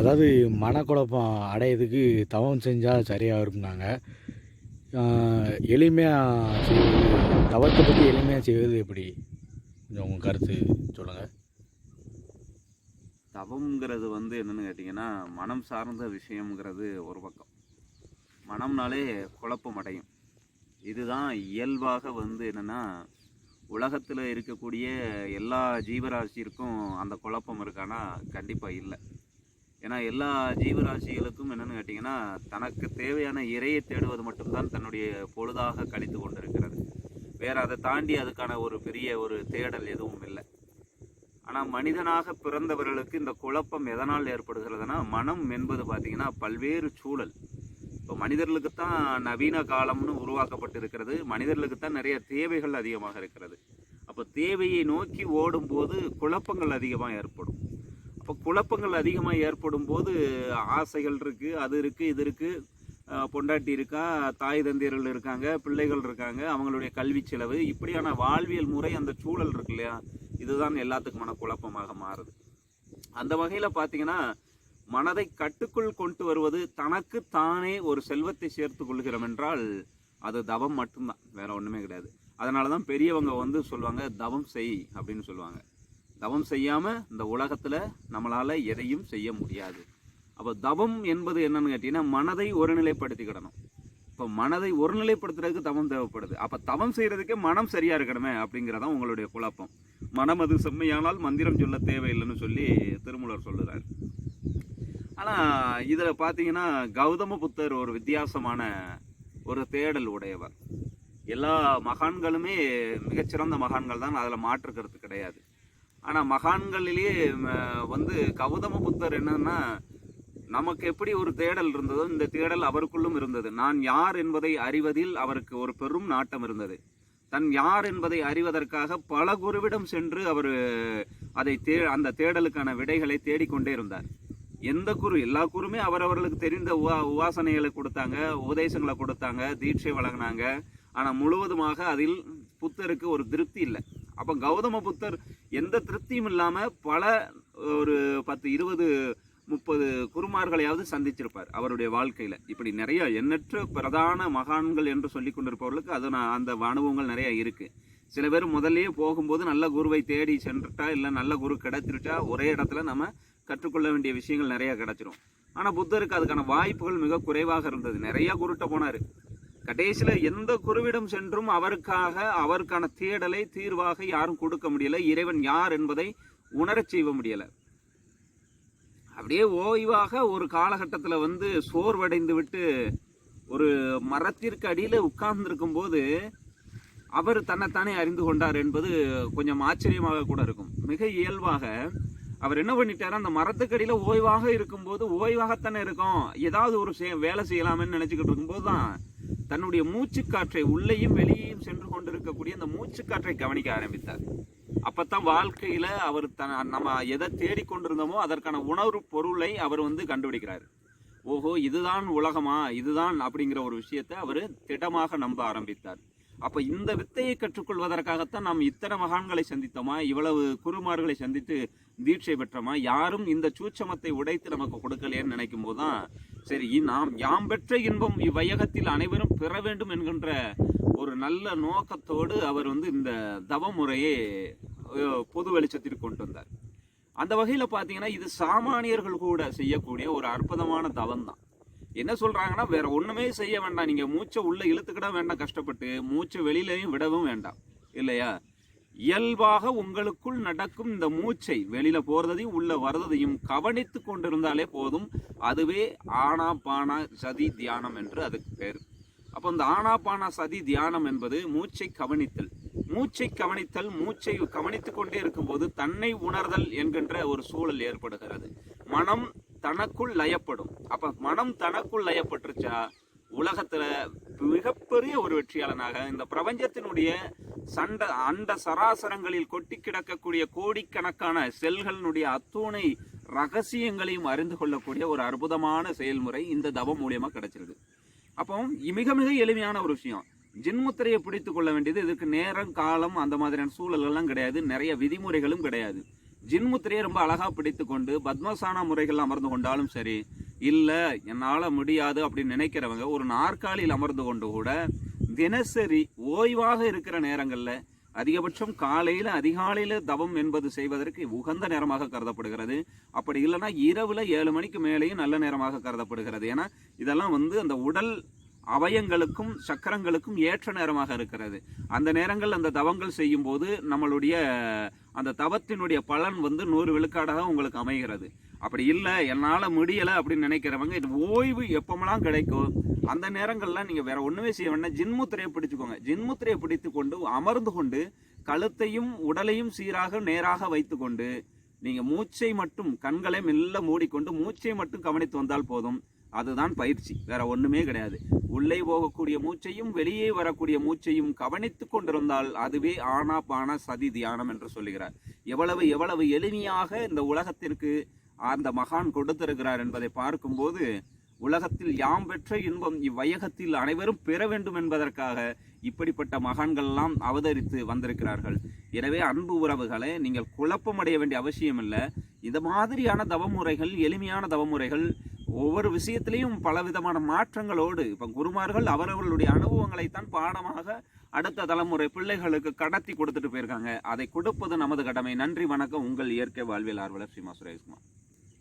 அதாவது மனக்குழப்பம் அடையிறதுக்கு தவம் செஞ்சால் சரியாக இருக்கும்னாங்க. எளிமையாக செய்வது தவத்தை பற்றி எளிமையாக செய்வது எப்படி? கொஞ்சம் உங்கள் கருத்து சொல்லுங்கள் தவம்ங்கிறது வந்து என்னென்னு கேட்டிங்கன்னா மனம் சார்ந்த விஷயம்ங்கிறது ஒரு பக்கம். மனம்னாலே குழப்பம் அடையும். இதுதான் இயல்பாக வந்து என்னென்னா உலகத்தில் இருக்கக்கூடிய எல்லா ஜீவராசிக்கும் அந்த குழப்பம் இருக்கானா கண்டிப்பாக இல்லை. ஏன்னா எல்லா ஜீவராசிகளுக்கும் என்னென்னு கேட்டிங்கன்னா தனக்கு தேவையான இறையை தேடுவது மட்டும்தான் தன்னுடைய பொழுதாக கழித்து கொண்டிருக்கிறது. வேறு அதை தாண்டி அதுக்கான ஒரு பெரிய ஒரு தேடல் எதுவும் இல்லை. ஆனால் மனிதனாக பிறந்தவர்களுக்கு இந்த குழப்பம் எதனால் ஏற்படுகிறதுனா மனம் என்பது பார்த்திங்கன்னா பல்வேறு சூழல். இப்போ மனிதர்களுக்கு தான் நவீன காலம்னு உருவாக்கப்பட்டிருக்கிறது. மனிதர்களுக்கு தான் நிறைய தேவைகள் அதிகமாக இருக்கிறது. அப்போ தேவையை நோக்கி ஓடும்போது குழப்பங்கள் அதிகமாக ஏற்படும். அப்போ குழப்பங்கள் அதிகமாக ஏற்படும் போது ஆசைகள் இருக்குது அது இருக்குது இது இருக்குது பொண்டாட்டி இருக்கா தாய் தந்தையர்கள் இருக்காங்க பிள்ளைகள் இருக்காங்க அவங்களுடைய கல்வி செலவு இப்படியான வாழ்வியல் முறை அந்த சூழல் இருக்கு இல்லையா? இதுதான் எல்லாத்துக்குமான குழப்பமாக மாறுது. அந்த வகையில் பார்த்தீங்கன்னா மனதை கட்டுக்குள் கொண்டு வருவது தனக்கு தானே ஒரு செல்வத்தை சேர்த்து கொள்கிறோம் என்றால் அது தவம் மட்டும்தான். வேற ஒன்றுமே கிடையாது. அதனால தான் பெரியவங்க வந்து சொல்லுவாங்க தவம் செய் அப்படின்னு சொல்லுவாங்க. தவம் செய்யாமல் இந்த உலகத்தில் நம்மளால் எதையும் செய்ய முடியாது. அப்போ தவம் என்பது என்னன்னு கேட்டிங்கன்னா மனதை ஒருநிலைப்படுத்திக்கிடணும். இப்போ மனதை ஒருநிலைப்படுத்துறதுக்கு தவம் தேவைப்படுது. அப்போ தவம் செய்கிறதுக்கே மனம் சரியாக இருக்கணுமே அப்படிங்கிறதான் உங்களுடைய குழப்பம். மனம் அது செம்மையானால் மந்திரம் சொல்ல தேவையில்லைன்னு சொல்லி திருமூலர் சொல்லுறாரு. ஆனால் இதில் பார்த்தீங்கன்னா கௌதம புத்தர் ஒரு வித்தியாசமான ஒரு தேடல் உடையவர். எல்லா மகான்களுமே மிகச்சிறந்த மகான்கள் தான் அதில் மாற்றுக்கிறது கிடையாது. ஆனால் மகான்களிலேயே வந்து கௌதம புத்தர் என்னன்னா நமக்கு எப்படி ஒரு தேடல் இருந்ததோ இந்த தேடல் அவருக்குள்ளும் இருந்தது. நான் யார் என்பதை அறிவதில் அவருக்கு ஒரு பெரும் நாட்டம் இருந்தது. தன் யார் என்பதை அறிவதற்காக பல குருவிடம் சென்று அவர் அதை தே அந்த தேடலுக்கான விடைகளை தேடிக்கொண்டே இருந்தார். எந்த குரு எல்லா குருமே அவரவர்களுக்கு தெரிந்த உவா உவாசனைகளை கொடுத்தாங்க உபதேசங்களை கொடுத்தாங்க தீட்சை வழங்கினாங்க. ஆனால் முழுவதுமாக அதில் புத்தருக்கு ஒரு திருப்தி இல்லை. அப்போ கௌதம புத்தர் எந்த திருப்தியும் இல்லாமல் பல ஒரு பத்து இருபது முப்பது குருமார்களையாவது சந்திச்சிருப்பார் அவருடைய வாழ்க்கையில். இப்படி நிறைய எண்ணற்ற பிரதான மகான்கள் என்று சொல்லி கொண்டிருப்பவர்களுக்கு அது நான் அந்த அனுபவங்கள் நிறைய இருக்குது சில பேர் முதல்லயே போகும்போது நல்ல குருவை தேடி சென்றுட்டா இல்லை நல்ல குரு கிடைச்சிருச்சா ஒரே இடத்துல நம்ம கற்றுக்கொள்ள வேண்டிய விஷயங்கள் நிறையா கிடச்சிரும். ஆனால் புத்தருக்கு அதுக்கான வாய்ப்புகள் மிக குறைவாக இருந்தது. நிறையா குருட்ட போனார். கடைசியில் எந்த குருவிடம் சென்றும் அவருக்காக அவருக்கான தேடலை தீர்வாக யாரும் கொடுக்க முடியல. இறைவன் யார் என்பதை உணரச் செய்ய முடியல. அப்படியே ஓய்வாக ஒரு காலகட்டத்தில் வந்து சோர்வடைந்து விட்டு ஒரு மரத்திற்கு அடியில் உட்கார்ந்துருக்கும் போது அவர் தன்னைத்தானே அறிந்து கொண்டார் என்பது கொஞ்சம் ஆச்சரியமாக கூட இருக்கும். மிக இயல்பாக அவர் என்ன பண்ணிட்டாரு? அந்த மரத்துக்கடியில் ஓய்வாக இருக்கும்போது ஓய்வாகத்தானே இருக்கும். ஏதாவது ஒரு வேலை செய்யலாமேன்னு நினச்சிக்கிட்டு இருக்கும்போது தான் தன்னுடைய மூச்சுக்காற்றை உள்ளேயும் வெளியேயும் சென்று கொண்டிருக்கக்கூடிய அந்த மூச்சுக்காற்றை கவனிக்க ஆரம்பித்தார். அப்பத்தான் வாழ்க்கையில அவர் தன் நம்ம எதை தேடிக்கொண்டிருந்தோமோ அதற்கான உணர்வு பொருளை அவர் வந்து கண்டுபிடிக்கிறார். ஓஹோ இதுதான் உலகமா? இதுதான் அப்படிங்கிற ஒரு விஷயத்தை அவர் திடமாக நம்ப ஆரம்பித்தார். அப்ப இந்த வித்தையை கற்றுக்கொள்வதற்காகத்தான் நாம் இத்தனை மகான்களை சந்தித்தோமா? இவ்வளவு குருமார்களை சந்தித்து தீட்சை பெற்றோமா? யாரும் இந்த சூட்சமத்தை உடைத்து நமக்கு கொடுக்கலையேன்னு நினைக்கும் போதுதான் சரி இ- நாம் யாம் பெற்ற இன்பம் இவ்வையகத்தில் அனைவரும் பெற வேண்டும் என்கின்ற ஒரு நல்ல நோக்கத்தோடு அவர் வந்து இந்த தவ முறையை பொது வெளிச்சத்திற்கு கொண்டு வந்தார். அந்த வகையில் பார்த்தீங்கன்னா இது சாமானியர்கள் கூட செய்யக்கூடிய ஒரு அற்புதமான தவம் தான். என்ன சொல்கிறாங்கன்னா வேற ஒன்றுமே செய்ய வேண்டாம். நீங்கள் மூச்சை உள்ளே இழுத்துக்கிட வேண்டாம் கஷ்டப்பட்டு மூச்சை வெளியிலையும் விடவும் வேண்டாம். இல்லையா? இயல்பாக உங்களுக்குள் நடக்கும் இந்த மூச்சை வெளியில போறதையும் உள்ள வர்றதையும் கவனித்து கொண்டிருந்தாலே போதும். அதுவே ஆனா பானா சதி தியானம் என்று அதுக்கு பேர். அப்போ இந்த ஆனா பானா சதி தியானம் என்பது மூச்சை கவனித்தல். மூச்சை கவனித்தல் மூச்சை கவனித்து கொண்டே இருக்கும்போது தன்னை உணர்தல் என்கின்ற ஒரு சூழல் ஏற்படுகிறது. மனம் தனக்குள் லயப்படும். அப்ப மனம் தனக்குள் லயப்பட்டுருச்சா? உலகத்துல மிகப்பெரிய ஒரு வெற்றியாளனாக இந்த பிரபஞ்சத்தினுடைய சண்ட அண்ட சராசரங்களில் கொட்டி கிடக்கக்கூடிய கோடிக்கணக்கான செல்களினுடைய அத்துணை ரகசியங்களையும் அறிந்து கொள்ளக்கூடிய ஒரு அற்புதமான செயல்முறை இந்த தவம் மூலியமாக கிடைச்சிருக்கு. அப்போ மிக மிக எளிமையான ஒரு விஷயம். ஜின்முத்திரையை பிடித்து கொள்ள வேண்டியது இதுக்கு நேரம் காலம் அந்த மாதிரியான சூழல்கள்லாம் கிடையாது. நிறைய விதிமுறைகளும் கிடையாது. ஜின்முத்திரையை ரொம்ப அழகாக பிடித்து கொண்டு பத்மசான முறைகள் அமர்ந்து கொண்டாலும் சரி இல்லை என்னால் முடியாது அப்படின்னு நினைக்கிறவங்க ஒரு நாற்காலியில் அமர்ந்து கொண்டு கூட தினசரி ஓய்வாக இருக்கிற நேரங்களில் அதிகபட்சம் காலையில் அதிகாலையில் தவம் என்பது செய்வதற்கு உகந்த நேரமாக கருதப்படுகிறது. அப்படி இல்லைன்னா இரவில் ஏழு மணிக்கு மேலேயும் நல்ல நேரமாக கருதப்படுகிறது. ஏன்னா இதெல்லாம் வந்து அந்த உடல் அவயங்களுக்கும் சக்கரங்களுக்கும் ஏற்ற நேரமாக இருக்கிறது. அந்த நேரங்கள் அந்த தவங்கள் செய்யும்போது நம்மளுடைய அந்த தவத்தினுடைய பலன் வந்து நூறு விழுக்காடாக உங்களுக்கு அமைகிறது. அப்படி இல்லை என்னால் முடியலை அப்படின்னு நினைக்கிறவங்க இது ஓய்வு எப்பமெல்லாம் கிடைக்கும்? அந்த நேரங்களில் நீங்கள் வேறு ஒன்றுமே செய்ய வேண்டாம். ஜின்முத்திரையை பிடிச்சுக்கோங்க. ஜின்முத்திரையை பிடித்து கொண்டு அமர்ந்து கொண்டு கழுத்தையும் உடலையும் சீராக நேராக வைத்துக்கொண்டு நீங்கள் மூச்சை மட்டும் கண்களை மெல்ல மூடிக்கொண்டு மூச்சை மட்டும் கவனித்து வந்தால் போதும். அதுதான் பயிற்சி. வேற ஒன்றுமே கிடையாது. உள்ளே போகக்கூடிய மூச்சையும் வெளியே வரக்கூடிய மூச்சையும் கவனித்து கொண்டிருந்தால் அதுவே ஆனா பானா சதி தியானம் என்று சொல்லுகிறார். எவ்வளவு எவ்வளவு எளிமையாக இந்த உலகத்திற்கு அந்த மகான் கொடுத்திருக்கிறார் என்பதை பார்க்கும்போது உலகத்தில் யாம் பெற்ற இன்பம் இவ்வையகத்தில் அனைவரும் பெற வேண்டும் என்பதற்காக இப்படிப்பட்ட மகான்கள்லாம் அவதரித்து வந்திருக்கிறார்கள். எனவே அன்பு உறவுகளை நீங்கள் குழப்பமடைய வேண்டிய அவசியம் இல்லை இது மாதிரியான தவமுறைகள் எளிமையான தவமுறைகள் ஒவ்வொரு விஷயத்திலையும் பலவிதமான மாற்றங்களோடு இப்போ குருமார்கள் அவரவர்களுடைய அனுபவங்களைத்தான் பாடமாக அடுத்த தலைமுறை பிள்ளைகளுக்கு கடத்தி கொடுத்துட்டு போயிருக்காங்க. அதை கொடுப்பது நமது கடமை. நன்றி வணக்கம். உங்கள் இயற்கை வாழ்வியல் ஆர்வலர் ஸ்ரீமா சுரேஷ்குமார்.